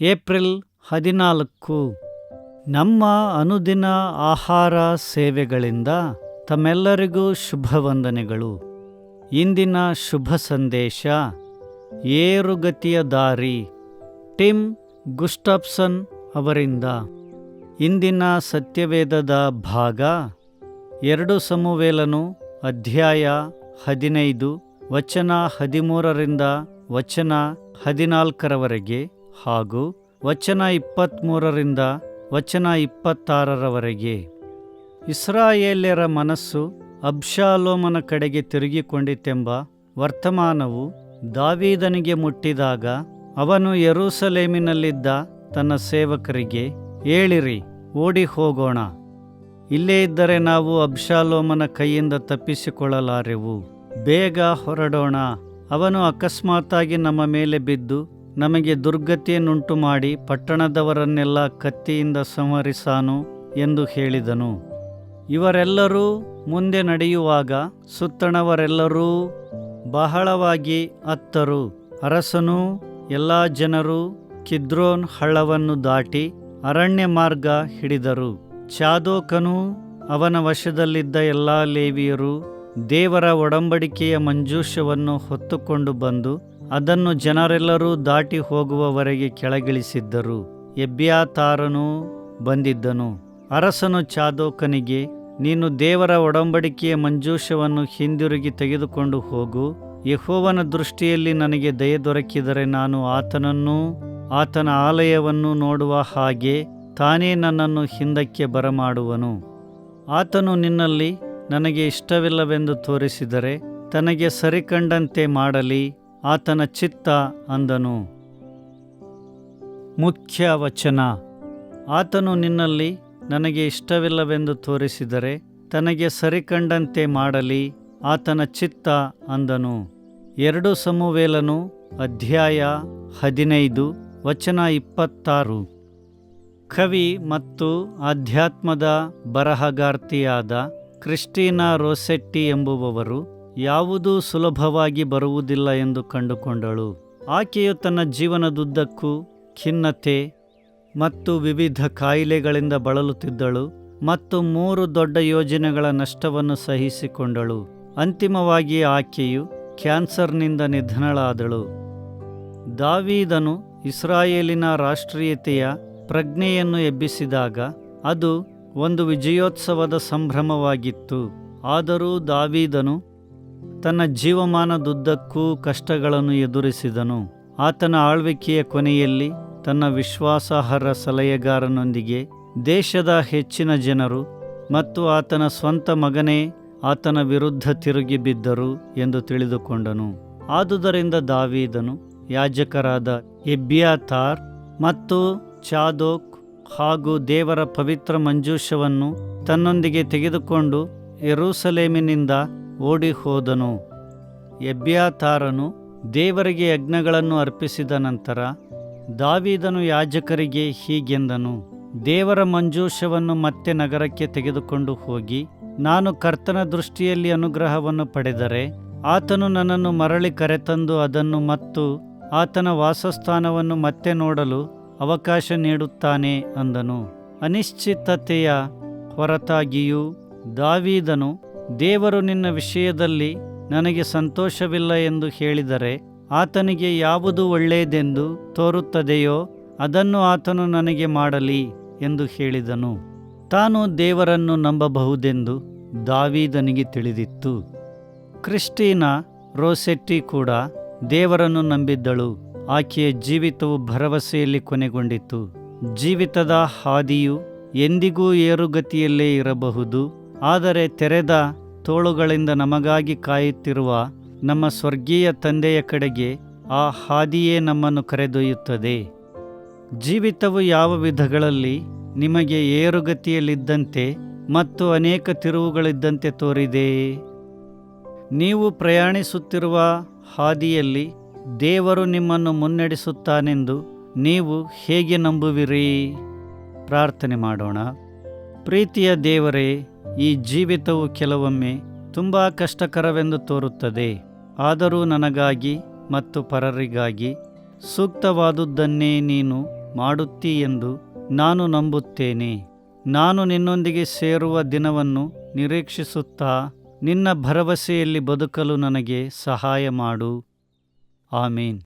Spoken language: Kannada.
ಏಪ್ರಿಲ್ ಹದಿನಾಲ್ಕು. ನಮ್ಮ ಅನುದಿನ ಆಹಾರ ಸೇವೆಗಳಿಂದ ತಮ್ಮೆಲ್ಲರಿಗೂ ಶುಭ ವಂದನೆಗಳು ಇಂದಿನ ಶುಭ ಸಂದೇಶ, ಏರುಗತಿಯ ದಾರಿ, ಟಿಮ್ ಗುಸ್ಟಾಪ್ಸನ್ ಅವರಿಂದ. ಇಂದಿನ ಸತ್ಯವೇದದ ಭಾಗ, ಎರಡು ಸಮುವೇಲನು, ಅಧ್ಯಾಯ ಹದಿನೈದು, ವಚನ ಹದಿಮೂರರಿಂದ ವಚನ ಹದಿನಾಲ್ಕರವರೆಗೆ. ಹಾಗೂ ವಚನ ಇಪ್ಪತ್ತ್ಮೂರರಿಂದ ವಚನ ಇಪ್ಪತ್ತಾರರವರೆಗೆ. ಇಸ್ರಾಯೇಲ್ಯರ ಮನಸ್ಸು ಅಬ್ಷಾಲೋಮನ ಕಡೆಗೆ ತಿರುಗಿಕೊಂಡಿತೆಂಬ ವರ್ತಮಾನವು ದಾವೀದನಿಗೆ ಮುಟ್ಟಿದಾಗ ಅವನು ಯರೂಸಲೇಮಿನಲ್ಲಿದ್ದ ತನ್ನ ಸೇವಕರಿಗೆ, ಏಳಿರಿ, ಓಡಿ ಹೋಗೋಣ. ಇಲ್ಲೇ ಇದ್ದರೆ ನಾವು ಅಬ್ಷಾಲೋಮನ ಕೈಯಿಂದ ತಪ್ಪಿಸಿಕೊಳ್ಳಲಾರೆವು. ಬೇಗ ಹೊರಡೋಣ. ಅವನು ಅಕಸ್ಮಾತ್ತಾಗಿ ನಮ್ಮ ಮೇಲೆ ಬಿದ್ದು ನಮಗೆ ದುರ್ಗತಿಯನ್ನುಂಟು ಮಾಡಿ ಪಟ್ಟಣದವರನ್ನೆಲ್ಲ ಕತ್ತಿಯಿಂದ ಸಂಹರಿಸಾನು ಎಂದು ಹೇಳಿದನು. ಇವರೆಲ್ಲರೂ ಮುಂದೆ ನಡೆಯುವಾಗ ಸುತ್ತಣವರೆಲ್ಲರೂ ಬಹಳವಾಗಿ ಅತ್ತರು. ಅರಸನು ಎಲ್ಲ ಜನರು ಕಿದ್ರೋನ್ ಹಳ್ಳವನ್ನು ದಾಟಿ ಅರಣ್ಯ ಮಾರ್ಗ ಹಿಡಿದರು. ಚಾದೋಕನು ಅವನ ವಶದಲ್ಲಿದ್ದ ಎಲ್ಲ ಲೇವಿಯರು ದೇವರ ಒಡಂಬಡಿಕೆಯ ಮಂಜೂಷವನ್ನು ಹೊತ್ತುಕೊಂಡು ಬಂದು ಅದನ್ನು ಜನರೆಲ್ಲರೂ ದಾಟಿ ಹೋಗುವವರೆಗೆ ಕೆಳಗಿಳಿಸಿದ್ದರು. ಎಬ್ಬ್ಯಾತಾರನು ಬಂದಿದ್ದನು. ಅರಸನು ಚಾದೋಕನಿಗೆ, ನೀನು ದೇವರ ಒಡಂಬಡಿಕೆಯ ಮಂಜೂಷವನ್ನು ಹಿಂದಿರುಗಿ ತೆಗೆದುಕೊಂಡು ಹೋಗು. ಯಹೋವನ ದೃಷ್ಟಿಯಲ್ಲಿ ನನಗೆ ದಯ ದೊರಕಿದರೆ ನಾನು ಆತನನ್ನೂ ಆತನ ಆಲಯವನ್ನು ನೋಡುವ ಹಾಗೆ ತಾನೇ ನನ್ನನ್ನು ಹಿಂದಕ್ಕೆ ಬರಮಾಡುವನು. ಆತನು ನಿನ್ನಲ್ಲಿ ನನಗೆ ಇಷ್ಟವಿಲ್ಲವೆಂದು ತೋರಿಸಿದರೆ ತನಗೆ ಸರಿಕಂಡಂತೆ ಮಾಡಲಿ. ಆತನ ಚಿತ್ತ ಅಂದನು. ಮುಖ್ಯ ವಚನ ಆತನು ನಿನ್ನಲ್ಲಿ ನನಗೆ ಇಷ್ಟವಿಲ್ಲವೆಂದು ತೋರಿಸಿದರೆ ತನಗೆ ಸರಿಕಂಡಂತೆ ಮಾಡಲಿ ಆತನ ಚಿತ್ತ ಅಂದನು. ಎರಡು ಸಮುವೇಲನು ಅಧ್ಯಾಯ ಹದಿನೈದು ವಚನ ಇಪ್ಪತ್ತಾರು. ಕವಿ ಮತ್ತು ಆಧ್ಯಾತ್ಮದ ಬರಹಗಾರ್ತಿಯಾದ ಕ್ರಿಸ್ಟೀನಾ ರೋಸೆಟ್ಟಿ ಎಂಬುವವರು ಯಾವುದೂ ಸುಲಭವಾಗಿ ಬರುವುದಿಲ್ಲ ಎಂದು ಕಂಡುಕೊಂಡಳು. ಆಕೆಯು ತನ್ನ ಜೀವನದುದ್ದಕ್ಕೂ ಖಿನ್ನತೆ ಮತ್ತು ವಿವಿಧ ಕಾಯಿಲೆಗಳಿಂದ ಬಳಲುತ್ತಿದ್ದಳು ಮತ್ತು ಮೂರು ದೊಡ್ಡ ಯೋಜನೆಗಳ ನಷ್ಟವನ್ನು ಸಹಿಸಿಕೊಂಡಳು. ಅಂತಿಮವಾಗಿ ಆಕೆಯು ಕ್ಯಾನ್ಸರ್ನಿಂದ ನಿಧನಳಾದಳು. ದಾವೀದನು ಇಸ್ರಾಯೇಲಿನ ರಾಷ್ಟ್ರೀಯತೆಯ ಪ್ರಜ್ಞೆಯನ್ನು ಎಬ್ಬಿಸಿದಾಗ ಅದು ಒಂದು ವಿಜಯೋತ್ಸವದ ಸಂಭ್ರಮವಾಗಿತ್ತು. ಆದರೂ ದಾವೀದನು ತನ್ನ ಜೀವಮಾನದುದ್ದಕ್ಕೂ ಕಷ್ಟಗಳನ್ನು ಎದುರಿಸಿದನು. ಆತನ ಆಳ್ವಿಕೆಯ ಕೊನೆಯಲ್ಲಿ ತನ್ನ ವಿಶ್ವಾಸಾರ್ಹ ಸಲಹೆಗಾರನೊಂದಿಗೆ ದೇಶದ ಹೆಚ್ಚಿನ ಜನರು ಮತ್ತು ಆತನ ಸ್ವಂತ ಮಗನೇ ಆತನ ವಿರುದ್ಧ ತಿರುಗಿ ಬಿದ್ದರು ಎಂದು ತಿಳಿದುಕೊಂಡನು. ಆದುದರಿಂದ ದಾವೀದನು ಯಾಜಕರಾದ ಎಬ್ಬಿಯಾತಾರ್ ಮತ್ತು ಚಾದೋಕ್ ಹಾಗೂ ದೇವರ ಪವಿತ್ರ ಮಂಜೂಷವನ್ನು ತನ್ನೊಂದಿಗೆ ತೆಗೆದುಕೊಂಡು ಯೆರೂಸಲೇಮಿನಿಂದ ಓಡಿ ಹೋದನು ಎಬ್ಯಾತಾರನು ದೇವರಿಗೆ ಯಜ್ಞಗಳನ್ನು ಅರ್ಪಿಸಿದ ನಂತರ ದಾವಿದನು ಯಾಜಕರಿಗೆ ಹೀಗೆಂದನು, ದೇವರ ಮಂಜೂಷವನ್ನು ಮತ್ತೆ ನಗರಕ್ಕೆ ತೆಗೆದುಕೊಂಡು ಹೋಗಿ ನಾನು ಕರ್ತನ ದೃಷ್ಟಿಯಲ್ಲಿ ಅನುಗ್ರಹವನ್ನು ಪಡೆದರೆ ಆತನು ನನ್ನನ್ನು ಮರಳಿ ಕರೆತಂದು ಅದನ್ನು ಮತ್ತು ಆತನ ವಾಸಸ್ಥಾನವನ್ನು ಮತ್ತೆ ನೋಡಲು ಅವಕಾಶ ನೀಡುತ್ತಾನೆ ಅಂದನು. ಅನಿಶ್ಚಿತತೆಯ ಹೊರತಾಗಿಯೂ ದಾವೀದನು ದೇವರು ನಿನ್ನ ವಿಷಯದಲ್ಲಿ ನನಗೆ ಸಂತೋಷವಿಲ್ಲ ಎಂದು ಹೇಳಿದರೆ ಆತನಿಗೆ ಯಾವುದು ಒಳ್ಳೆಯದೆಂದು ತೋರುತ್ತದೆಯೋ ಅದನ್ನು ಆತನು ನನಗೆ ಮಾಡಲಿ ಎಂದು ಹೇಳಿದನು. ತಾನು ದೇವರನ್ನು ನಂಬಬಹುದೆಂದು ದಾವೀದನಿಗೆ ತಿಳಿದಿತ್ತು. ಕ್ರಿಸ್ಟೀನಾ ರೋಸೆಟ್ಟಿ ಕೂಡ ದೇವರನ್ನು ನಂಬಿದ್ದಳು. ಆಕೆಯ ಜೀವಿತವು ಭರವಸೆಯಲ್ಲಿ ಕೊನೆಗೊಂಡಿತು ಜೀವಿತದ ಹಾದಿಯು ಎಂದಿಗೂ ಏರುಗತಿಯಲ್ಲೇ ಇರಬಹುದು. ಆದರೆ ತೆರೆದ ತೋಳುಗಳಿಂದ ನಮಗಾಗಿ ಕಾಯುತ್ತಿರುವ ನಮ್ಮ ಸ್ವರ್ಗೀಯ ತಂದೆಯ ಕಡೆಗೆ ಆ ಹಾದಿಯೇ ನಮ್ಮನ್ನು ಕರೆದೊಯ್ಯುತ್ತದೆ. ಜೀವಿತವು ಯಾವ ವಿಧಗಳಲ್ಲಿ ನಿಮಗೆ ಏರುಗತಿಯಲ್ಲಿದ್ದಂತೆ ಮತ್ತು ಅನೇಕ ತಿರುವುಗಳಿದ್ದಂತೆ ತೋರಿದೆ. ನೀವು ಪ್ರಯಾಣಿಸುತ್ತಿರುವ ಹಾದಿಯಲ್ಲಿ ದೇವರು ನಿಮ್ಮನ್ನು ಮುನ್ನಡೆಸುತ್ತಾನೆಂದು ನೀವು ಹೇಗೆ ನಂಬುವಿರಿ? ಪ್ರಾರ್ಥನೆ ಮಾಡೋಣ. ಪ್ರೀತಿಯ ದೇವರೇ ಈ ಜೀವಿತವು ಕೆಲವೊಮ್ಮೆ ತುಂಬ ಕಷ್ಟಕರವೆಂದು ತೋರುತ್ತದೆ, ಆದರೂ ನನಗಾಗಿ ಮತ್ತು ಪರರಿಗಾಗಿ ಸೂಕ್ತವಾದುದನ್ನೇ ನೀನು ಮಾಡುತ್ತೀ ಎಂದು ನಾನು ನಂಬುತ್ತೇನೆ. ನಾನು ನಿನ್ನೊಂದಿಗೆ ಸೇರುವ ದಿನವನ್ನು ನಿರೀಕ್ಷಿಸುತ್ತಾ ನಿನ್ನ ಭರವಸೆಯಲ್ಲಿ ಬದುಕಲು ನನಗೆ ಸಹಾಯ ಮಾಡು. ಆಮೀನ್.